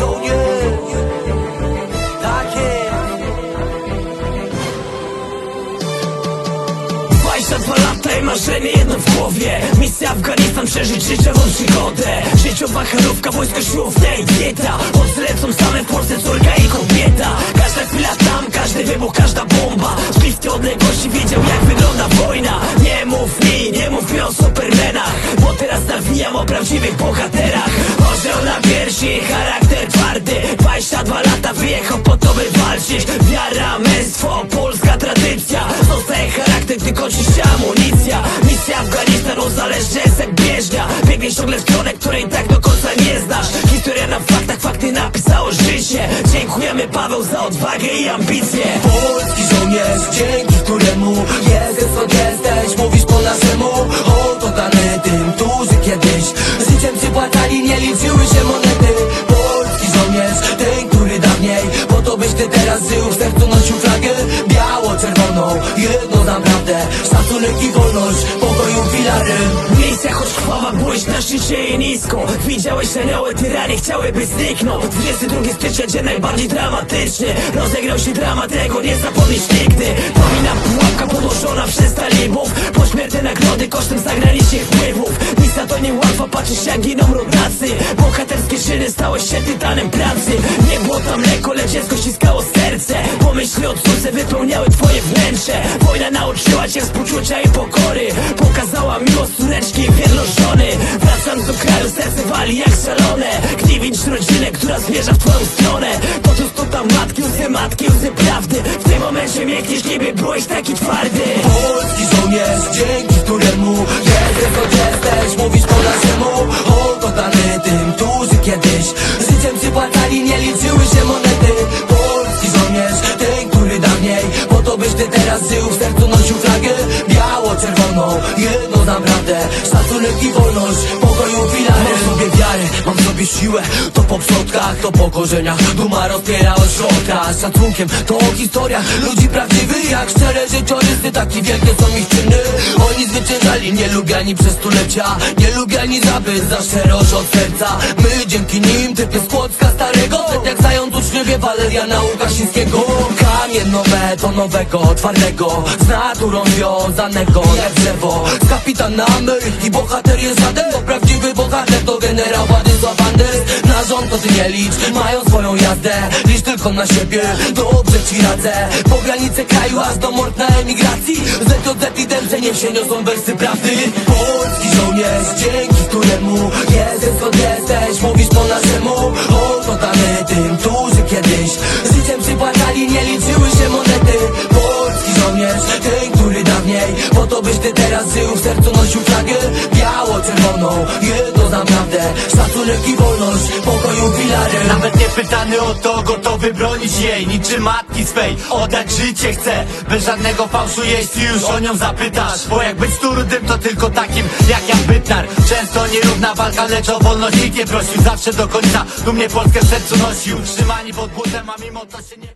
żołnierz Tak jest 22 lata i marzenie jedno w głowie. Misja Afganistan, przeżyć życiową przygodę. Życiowa charówka, wojsko siłowne i dieta. Odlecą same w Polsce córka i kobieta. Każda chwila tam, każdy wybuch, każda bomba. Z bliskiej odległości wiedział jak wygląda wojna. Nie mów mi, nie mów mi o supermenach Bo teraz nawijam o prawdziwych bohaterach. Orzeł na piersi, charakter twardy 22 lata wyjechał po to by walczyć. Wiara, męstwo, polska tradycja. Zostaje charakter, gdy kończy się amunicja. Misja Afganistan uzależnia jest jak bieżnia. Biegniesz ciągle w stronę, której tak do końca nie znasz. Historia na faktach, fakty napisało życie. Dziękujemy Paweł za odwagę i ambicje. Polski żołnierz, dzięki któremu jesteś skąd jesteś. Mówisz po naszemu, oto dane tym, którzy kiedyś Życiem przypłacali, nie liczyły się Jedno naprawdę. Szacunek i wolność, pokoju filary. Miejsca choć chwała, byłeś na szczycie i nisko Widziałeś anioły, tyranie chciałyby zniknąć 22 stycznia, dzień najbardziej dramatyczny. Rozegrał się dramat, tego nie zapomnisz nigdy. Pomina pułapka podłożona przez talibów. Pośmiertne nagrody kosztem zagranicznych wpływów. Misja to niełatwa, patrzysz jak giną rodacy Bohaterskie czyny stałeś się tytanem pracy. Nie było tam lekko, lecz dziecko ściskało Pomyśli o córce wypełniały twoje wnętrze. Wojna nauczyła cię współczucia i pokory. Pokazała miłość córeczki i wierność żony Wracam do kraju, serce wali jak szalone. Gniewicz rodzinę, która zmierza w twoją stronę. Poczuł to tam matki, łzy matki, łzy prawdy. W tym momencie miękniesz, niby byłeś taki twardy. Polski żołnierz, dzięki któremu jesteś skąd jesteś Mówisz po naszemu, oto dane tym, którzy kiedyś Życiem przypłacali, nie liczyły się monety Ty teraz żył, w sercu nosił flagę Biało-czerwoną, jedno naprawdę Szacunek i wolność, pokoju filary Mam sobie wiarę, mam sobie siłę. To po przodkach, to po korzeniach. Duma rozpiera od środka Z szacunkiem, to o historiach ludzi prawdziwych Jak szczere życiorysy, takie wielkie są ich czyny. Oni zwyciężali nielubiani przez stulecia. Nielubiani za byt, za szczerość od serca. My dzięki nim, typy z Kłodzka starego Set jak uczniowie Waleriana Łukasińskiego Kamiennowe to nowego, twardego Z naturą związanego jak drzewo. Z kapitana Ameryki bohater jest żaden Bo prawdziwy bohater to generał Władysław Anders Na rząd to ty nie licz, mają swoją jazdę Licz tylko na siebie, dobrze ci radzę Po granice kraju aż do mord na emigracji. ZJZ i Dębce niech się niosą wersy prawdy. Polski żołnierz, dzięki któremu Jesteś skąd jesteś, mówisz po naszemu dawniej Po to byś ty teraz żył, w sercu nosił flagę Biało-czerwoną, jedno naprawdę Szacunek i wolność, pokoju filary Nawet nie pytany o to, gotowy bronić jej. Niczym matki swej, oddać życie chcę Bez żadnego fałszu, jeśli już o nią zapytasz Bo jak być tu rudym, to tylko takim jak Jan Bytnar. Często nierówna walka, lecz o wolność nikt nie prosił. Zawsze do końca dumnie Polskę w sercu nosił. Trzymani pod butem, a mimo to się nie...